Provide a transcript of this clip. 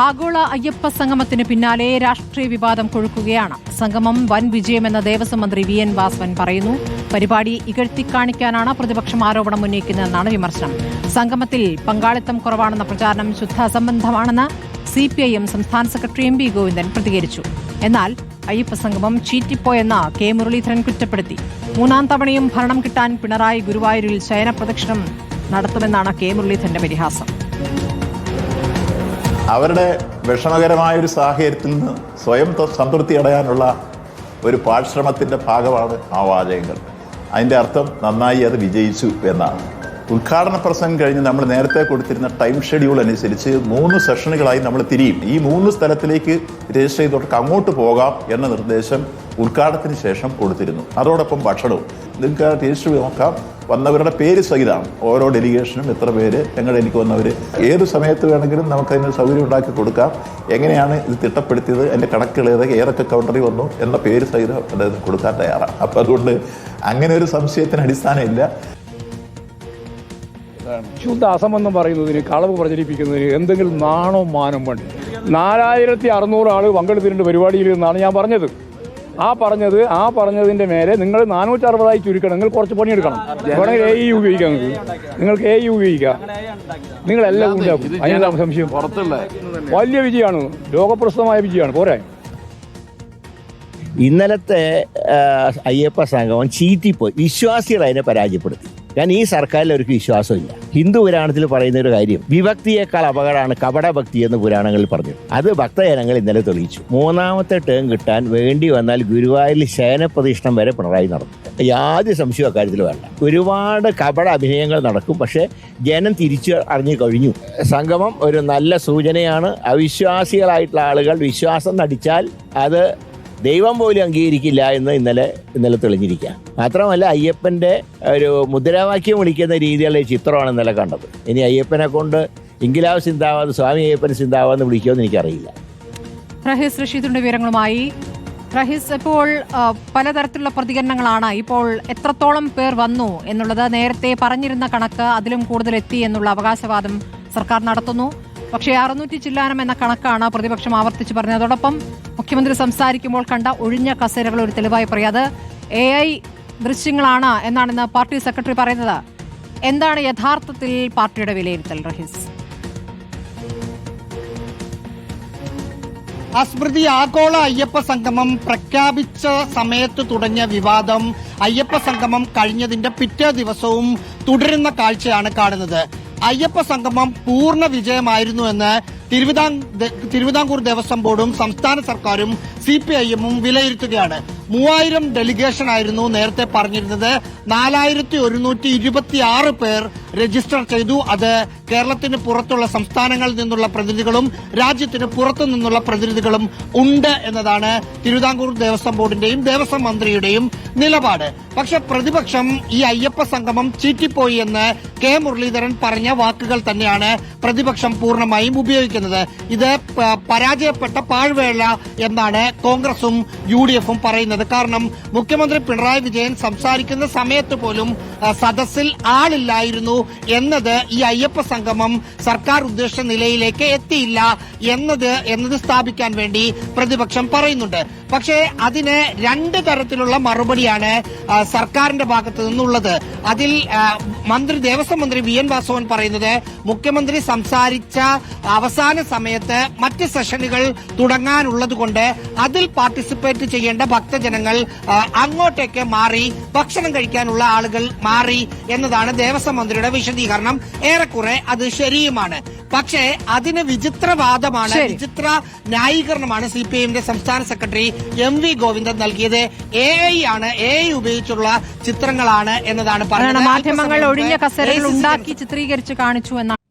ആഗോള അയ്യപ്പ സംഗമത്തിന് പിന്നാലെ രാഷ്ട്രീയ വിവാദം കൊഴുക്കുകയാണ്. സംഗമം വൻ വിജയമെന്ന് ദേവസ്വം മന്ത്രി വി എൻ വാസവൻ പറയുന്നു. പരിപാടി ഇകഴ്ത്തിക്കാണിക്കാനാണ് പ്രതിപക്ഷം ആരോപണം ഉന്നയിക്കുന്നതെന്നാണ് വിമർശനം. സംഗമത്തിൽ പങ്കാളിത്തം കുറവാണെന്ന പ്രചാരണം ശുദ്ധ അസംബന്ധമാണെന്ന് സി സംസ്ഥാന സെക്രട്ടറി എം പി ഗോവിന്ദൻ പ്രതികരിച്ചു. എന്നാൽ അയ്യപ്പ സംഗമം ചീറ്റിപ്പോയെന്ന് കെ മുരളീധരൻ കുറ്റപ്പെടുത്തി. മൂന്നാം തവണയും ഭരണം കിട്ടാൻ പിണറായി ഗുരുവായൂരിൽ ശയന പ്രദക്ഷിണം നടത്തുമെന്നാണ് കെ മുരളീധരന്റെ പരിഹാസം. അവരുടെ വിഷമകരമായ ഒരു സാഹചര്യത്തിൽ നിന്ന് സ്വയം സംതൃപ്തി അടയാനുള്ള ഒരു പാഴ്ശ്രമത്തിന്റെ ഭാഗമാണ് ആ വാചകങ്ങൾ. അതിന്റെ അർത്ഥം നന്നായി അത് വിജയിച്ചു എന്നാണ്. ഉദ്ഘാടന പ്രസംഗം കഴിഞ്ഞ് നമ്മൾ നേരത്തെ കൊടുത്തിരുന്ന ടൈം ഷെഡ്യൂൾ അനുസരിച്ച് മൂന്ന് സെഷനുകളായി നമ്മൾ തിരിയും. ഈ മൂന്ന് സ്ഥലത്തിലേക്ക് രജിസ്റ്റർ ചെയ്തോട്ട് അങ്ങോട്ട് പോകാം എന്ന നിർദ്ദേശം ഉദ്ഘാടനത്തിന് ശേഷം കൊടുത്തിരുന്നു. അതോടൊപ്പം ഭക്ഷണവും. നിങ്ങൾക്ക് ടേസ്റ്റ് നോക്കാം. വന്നവരുടെ പേര് സഹിതമാണ് ഓരോ ഡെലിഗേഷനും എത്ര പേര് ഞങ്ങളുടെ എനിക്ക് വന്നവർ ഏത് സമയത്ത് വേണമെങ്കിലും നമുക്കതിന് സൗകര്യം ഉണ്ടാക്കി കൊടുക്കാം. എങ്ങനെയാണ് ഇത് തിട്ടപ്പെടുത്തിയത് എന്റെ കണക്കുകൾ ഏതൊക്കെ ഏതൊക്കെ കൗണ്ടറിൽ വന്നു എന്ന പേര് സഹിതം അതായത് കൊടുക്കാൻ തയ്യാറാണ്. അപ്പം അതുകൊണ്ട് അങ്ങനെ ഒരു സംശയത്തിന് അടിസ്ഥാനമില്ല. ശുദ്ധ എന്ന് പറയുന്നതിന് കളവ് പ്രചരിപ്പിക്കുന്നതിന് എന്തെങ്കിലും നാണോ മാനം വേണ്ടി? നാലായിരത്തി അറുന്നൂറ് ആൾ പങ്കെടുത്തിട്ടുണ്ട് പരിപാടിയിൽ എന്നാണ് ഞാൻ പറഞ്ഞത്. ആ പറഞ്ഞത് ആ പറഞ്ഞതിന്റെ മേലെ നിങ്ങൾ നാനൂറ്റി അറുപതായി ചുരുക്കണം നിങ്ങൾ കുറച്ച് പണിയെടുക്കണം വേണമെങ്കിൽ എ ഇ ഉപയോഗിക്കാം നിങ്ങൾക്ക് നിങ്ങൾക്ക് എ ഇ ഉപയോഗിക്കാം നിങ്ങളെല്ലാം ഉണ്ടാക്കും. അതിനെല്ലാം സംശയം? വലിയ വിജയമാണ്. ലോകപ്രസിദ്ധമായ വിജയമാണ്. പോരാ. ഇന്നലത്തെ അയ്യപ്പ സംഗമം ചീറ്റിപ്പോയി. വിശ്വാസികൾ അതിനെ പരാജയപ്പെടുത്തി. കാരണം ഈ സർക്കാരിൽ അവർക്ക് വിശ്വാസമില്ല ഹിന്ദു പുരാണത്തിൽ പറയുന്ന ഒരു കാര്യം വിഭക്തിയേക്കാൾ അപകടമാണ് കപട ഭക്തി എന്ന് പുരാണങ്ങളിൽ പറഞ്ഞു. അത് ഭക്തജനങ്ങൾ ഇന്നലെ തെളിയിച്ചു. മൂന്നാമത്തെ ടേം കിട്ടാൻ വേണ്ടി വന്നാൽ ഗുരുവായൂരിൽ ശയനപ്രതിഷ്ഠം വരെ പിണറായി നടന്നു. യാതൊരു സംശയവും അക്കാര്യത്തിൽ വേണ്ട. ഒരുപാട് കപട അഭിനയങ്ങൾ നടക്കും പക്ഷേ ജനം തിരിച്ചു അറിഞ്ഞു കഴിഞ്ഞു. സംഗമം ഒരു നല്ല സൂചനയാണ്. അവിശ്വാസികളായിട്ടുള്ള ആളുകൾ വിശ്വാസം നടിച്ചാൽ അത് ദൈവം പോലും അംഗീകരിക്കില്ല എന്ന് ഇന്നലെ ഇന്നലെ തെളിഞ്ഞിരിക്കുക. മാത്രമല്ല അയ്യപ്പന്റെ ഒരു മുദ്രാവാക്യം വിളിക്കുന്ന രീതിയിലുള്ള ചിത്രമാണ് ഇന്നലെ കണ്ടത്. ഇനി അയ്യപ്പനെ കൊണ്ട് ഇംഗിലാവ് സിന്താവാന്ന് സ്വാമി അയ്യപ്പൻ സിന്താവാന്ന് വിളിക്കുമെന്ന് എനിക്കറിയില്ല. റഹീസ് റഷീദിന്റെ വിവരങ്ങളുമായി. റഹീസ് ഇപ്പോൾ പലതരത്തിലുള്ള പ്രതികരണങ്ങളാണ് ഇപ്പോൾ എത്രത്തോളം പേർ വന്നു എന്നുള്ളത് നേരത്തെ പറഞ്ഞിരുന്ന കണക്ക് അതിലും കൂടുതൽ എത്തി എന്നുള്ള അവകാശവാദം സർക്കാർ നടത്തുന്നു. പക്ഷേ അറുന്നൂറ്റി ചില്ലാനം എന്ന കണക്കാണ് പ്രതിപക്ഷം ആവർത്തിച്ചു പറഞ്ഞത്. അതോടൊപ്പം മുഖ്യമന്ത്രി സംസാരിക്കുമ്പോൾ കണ്ട ഒഴിഞ്ഞ കസേരകൾ ഒരു തെളിവായി പറയാത് എ ഐ ദൃശ്യങ്ങളാണ് എന്നാണ് പാർട്ടി സെക്രട്ടറി പറയുന്നത്. എന്താണ് യഥാർത്ഥത്തിൽ പാർട്ടിയുടെ വിലയിരുത്തൽ റഹീസ്? അസ്മൃതി ആഗോള അയ്യപ്പ സംഗമം പ്രഖ്യാപിച്ച സമയത്ത് തുടങ്ങിയ വിവാദം അയ്യപ്പ സംഗമം കഴിഞ്ഞതിന്റെ പിറ്റേ ദിവസവും തുടരുന്ന കാഴ്ചയാണ് കാണുന്നത്. അയ്യപ്പ സംഗമം പൂർണ വിജയമായിരുന്നു എന്ന് തിരുവിതാംകൂർ ദേവസ്വം ബോർഡും സംസ്ഥാന സർക്കാരും സി പി ഐ എമ്മും വിലയിരുത്തുകയാണ്. മൂവായിരം ഡെലിഗേഷൻ ആയിരുന്നു നേരത്തെ പറഞ്ഞിരുന്നത്. നാലായിരത്തി ഒരുന്നൂറ്റി ഇരുപത്തി ആറ് പേർ രജിസ്റ്റർ ചെയ്തു. അത് കേരളത്തിന് പുറത്തുള്ള സംസ്ഥാനങ്ങളിൽ നിന്നുള്ള പ്രതിനിധികളും രാജ്യത്തിന് പുറത്തു നിന്നുള്ള പ്രതിനിധികളും ഉണ്ട് എന്നതാണ് തിരുവിതാംകൂർ ദേവസ്വം ബോർഡിന്റെയും ദേവസ്വം മന്ത്രിയുടെയും നിലപാട്. പക്ഷെ പ്രതിപക്ഷം ഈ അയ്യപ്പ സംഗമം ചീറ്റിപ്പോയി എന്ന് കെ മുരളീധരൻ പറഞ്ഞ വാക്കുകൾ തന്നെയാണ് പ്രതിപക്ഷം പൂർണമായും ഉപയോഗിക്കുന്നത്. ഇത് പരാജയപ്പെട്ട പാഴ്വേള എന്നാണ് കോൺഗ്രസും യു ഡി എഫും പറയുന്നത്. കാരണം മുഖ്യമന്ത്രി പിണറായി വിജയൻ സംസാരിക്കുന്ന സമയത്ത് പോലും സദസ്സിൽ ആളില്ലായിരുന്നു എന്നത് ഈ അയ്യപ്പ സംഗമം സർക്കാർ ഉദ്ദേശിച്ച നിലയിലേക്ക് എത്തിയില്ല എന്നത് എന്നത് സ്ഥാപിക്കാൻ വേണ്ടി പ്രതിപക്ഷം പറയുന്നുണ്ട്. പക്ഷേ അതിന് രണ്ട് തരത്തിലുള്ള മറുപടിയാണ് സർക്കാരിന്റെ ഭാഗത്തു നിന്നുള്ളത്. അതിൽ മന്ത്രി ദേവസ്വം മന്ത്രി വി എൻ വാസവൻ പറയുന്നത് മുഖ്യമന്ത്രി സംസാരിച്ച അവസാന സമയത്ത് മറ്റ് സെഷനുകൾ തുടങ്ങാനുള്ളത് കൊണ്ട് അതിൽ പാർട്ടിസിപ്പേറ്റ് ചെയ്യേണ്ട ഭക്തജനങ്ങൾ അങ്ങോട്ടേക്ക് മാറി ഭക്ഷണം കഴിക്കാനുള്ള ആളുകൾ മാറി എന്നതാണ് ദേവസ്വം മന്ത്രിയുടെ വിശദീകരണം. ഏറെക്കുറെ അത് ശരിയുമാണ്. പക്ഷേ അതിന് വിചിത്രവാദമാണ് വിചിത്ര ന്യായീകരണമാണ് സി പി ഐഎമ്മിന്റെ സംസ്ഥാന സെക്രട്ടറി എം വി ഗോവിന്ദൻ നൽകിയത്. എ ഐ ആണ് എ ഐ ഉപയോഗിച്ചുള്ള ചിത്രങ്ങളാണ് എന്നതാണ് പറയുന്നത്. മാധ്യമങ്ങൾ ഒഴിഞ്ഞ കസേരകൾ ഉണ്ടാക്കി ചിത്രീകരിച്ച് കാണിച്ചു എന്നാണ്